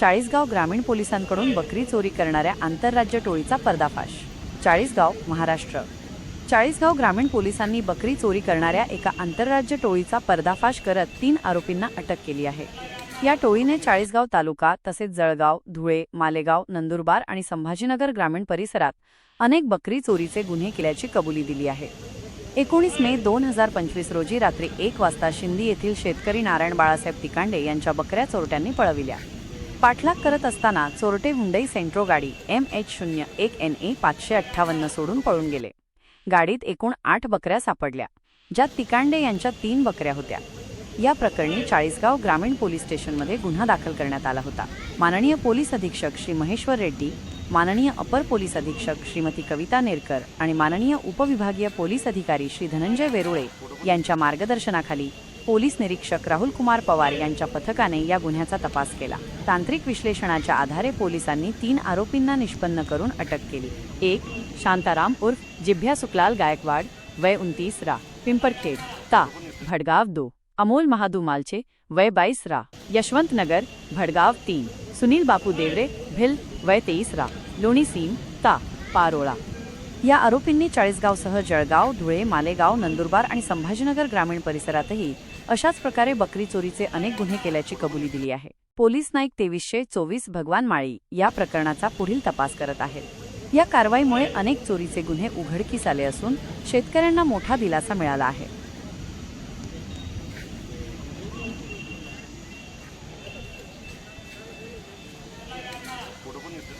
चाळीसगाव ग्रामीण पोलिसांकडून बकरी चोरी करणाऱ्या आंतरराज्य टोळीचा पर्दाफाश. चाळीसगाव महाराष्ट्र. चाळीसगाव ग्रामीण पोलिसांनी बकरी चोरी करणाऱ्या एका आंतरराज्य टोळीचा पर्दाफाश करत तीन आरोपींना अटक केली आहे. या टोळीने चाळीसगाव तालुका तसेच जळगाव धुळे मालेगाव नंदुरबार आणि संभाजीनगर ग्रामीण परिसरात अनेक बकरी चोरीचे गुन्हे केल्याची कबुली दिली आहे. एकोणीस मे दोन हजार पंचवीस रोजी रात्री एक वाजता शिंदी येथील शेतकरी नारायण बाळासाहेब तिकांडे यांच्या बकऱ्या चोरट्यांनी पळविल्या. पाठलाग करत असताना चोरटे हुंडई सेंट्रो गाडी एम एच शून्य एक एन ए पाचशे अठ्ठावन्न सोडून पळून गेले. गाडीत एकूण आठ बकऱ्या सापडल्या ज्यात तिकांडे यांच्या तीन बकऱ्या होत्या. या प्रकरणी चाळीसगाव ग्रामीण पोलीस स्टेशनमध्ये गुन्हा दाखल करण्यात आला होता. माननीय पोलीस अधीक्षक श्री महेश्वर रेड्डी माननीय अपर पोलीस अधीक्षक श्रीमती कविता नेरकर आणि माननीय उपविभागीय पोलीस अधिकारी श्री धनंजय वेरुळे यांच्या मार्गदर्शनाखाली पोलीस निरीक्षक राहुल कुमार पवार यांच्या पथकाने या गुन्ह्याचा तपास केला. तांत्रिक विश्लेषणाच्या आधारे पोलिसांनी तीन आरोपींना निष्पन्न करून अटक केली. एक शांताराम उर्फ जिभ्या सुकलाल गायकवाड वय उनतीस रा पिंपरखेड ता भडगाव दो अमोल महादू मालचे वय बाईस रा यशवंत नगर भडगाव तीन सुनील बापू देवरे भिल वय तेईस रा लोणी सीम ता पारोळा. या आरोपींनी चाळीसगावसह जळगाव धुळे मालेगाव नंदुरबार आणि संभाजीनगर ग्रामीण परिसरातही अशाच प्रकारे बकरी चोरीचे अनेक गुन्हे केल्याची कबुली दिली आहे. पोलीस नाईक तेवीसशे चोवीस भगवान माळी या प्रकरणाचा पुढील तपास करत आहेत. या कारवाईमुळे अनेक चोरीचे गुन्हे उघडकीस आले असून शेतकऱ्यांना मोठा दिलासा मिळाला आहे.